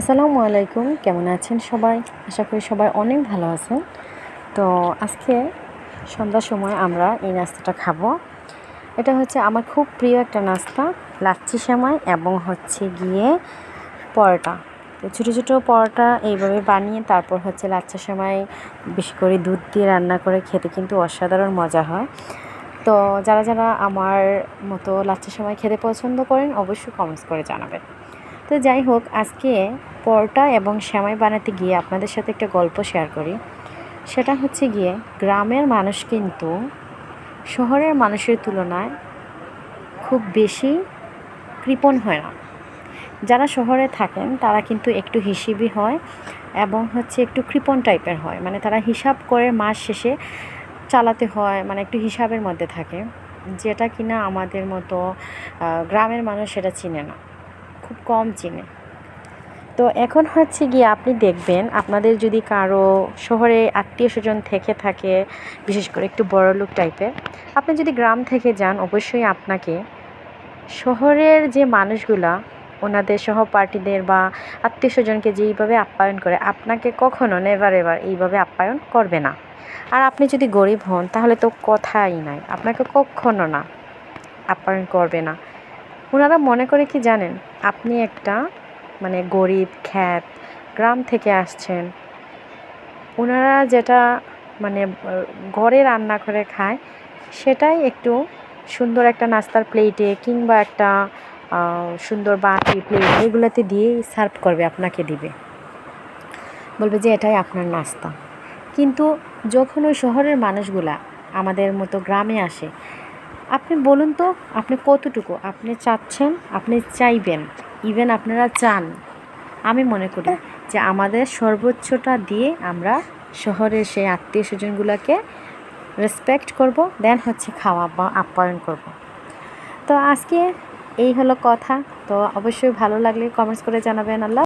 আসসালামু আলাইকুম। কেমন আছেন সবাই? আশা করি সবাই অনেক ভালো আছেন। তো আজকে সন্ধ্যার সময় আমরা এই নাস্তাটা খাব। এটা হচ্ছে আমার খুব প্রিয় একটা নাস্তা, লাচ্ছি সেমাই এবং হচ্ছে গিয়ে পরোটা। তো ছোটো ছোটো পরোটা এইভাবে বানিয়ে তারপর হচ্ছে লাচ্ছা সেমাই, বেশি করে দুধ দিয়ে রান্না করে খেতে কিন্তু অসাধারণ মজা হয়। তো যারা যারা আমার মতো লাচ্ছা সেমাই খেতে পছন্দ করেন, অবশ্যই কমেন্টস করে জানাবেন। তো যাই হোক, আজকে পরোটা এবং সেমাই বানাতে গিয়ে আপনাদের সাথে একটা গল্প শেয়ার করি। সেটা হচ্ছে গিয়ে, গ্রামের মানুষ কিন্তু শহরের মানুষের তুলনায় খুব বেশি কৃপণ হয় না। যারা শহরে থাকেন, তারা কিন্তু একটু হিসেবি হয় এবং হচ্ছে একটু কৃপণ টাইপের হয়। মানে তারা হিসাব করে মাস শেষে চালাতে হয় মানে একটু হিসাবের মধ্যে থাকে। যেটা কিনা আমাদের মতো গ্রামের মানুষ সেটা চিনে না। খুব কম চিনে। তো এখন হচ্ছে গিয়ে আপনি দেখবেন, আপনাদের যদি কারও শহরে আত্মীয় স্বজন থেকে থাকে, বিশেষ করে একটু বড় লোক টাইপের আপনি যদি গ্রাম থেকে যান, অবশ্যই আপনাকে শহরের যে মানুষগুলা, ওনাদের সহপাঠীদের বা আত্মীয় স্বজনকে যেইভাবে আপ্যায়ন করে, আপনাকে কখনো নেভার এভার এইভাবে আপ্যায়ন করবে না। আর আপনি যদি গরিব হন, তাহলে তো কথাই নাই। আপনাকে কখনো না আপ্যায়ন করবে না। ওনারা মনে করে কি জানেন? আপনি একটা মানে গরিব, খ্যাত গ্রাম থেকে আসছেন। ওনারা যেটা মানে ঘরে রান্না করে খায়, সেটাই একটু সুন্দর একটা নাস্তার প্লেটে কিংবা একটা সুন্দর বাটি প্লেট এগুলোতে দিয়েই সার্ভ করবে, আপনাকে দিবে। বলবে যে, এটাই আপনার নাস্তা। কিন্তু যখন ওই শহরের মানুষগুলা আমাদের মতো গ্রামে আসে আপনি বলুন তো, আপনি কতটুকু? আপনি চাচ্ছেন, আপনি চাইবেন। ইভেন আপনারা চান। আমি মনে করি যে আমাদের সর্বোচ্চটা দিয়ে আমরা শহরের সেই আত্মীয় স্বজনগুলোকে রেসপেক্ট করব দেন হচ্ছে খাওয়া বা আপ্যায়ন করব। তো আজকে এই হলো কথা। তো অবশ্যই ভালো লাগলে কমেন্টস করে জানাবেন। আল্লাহ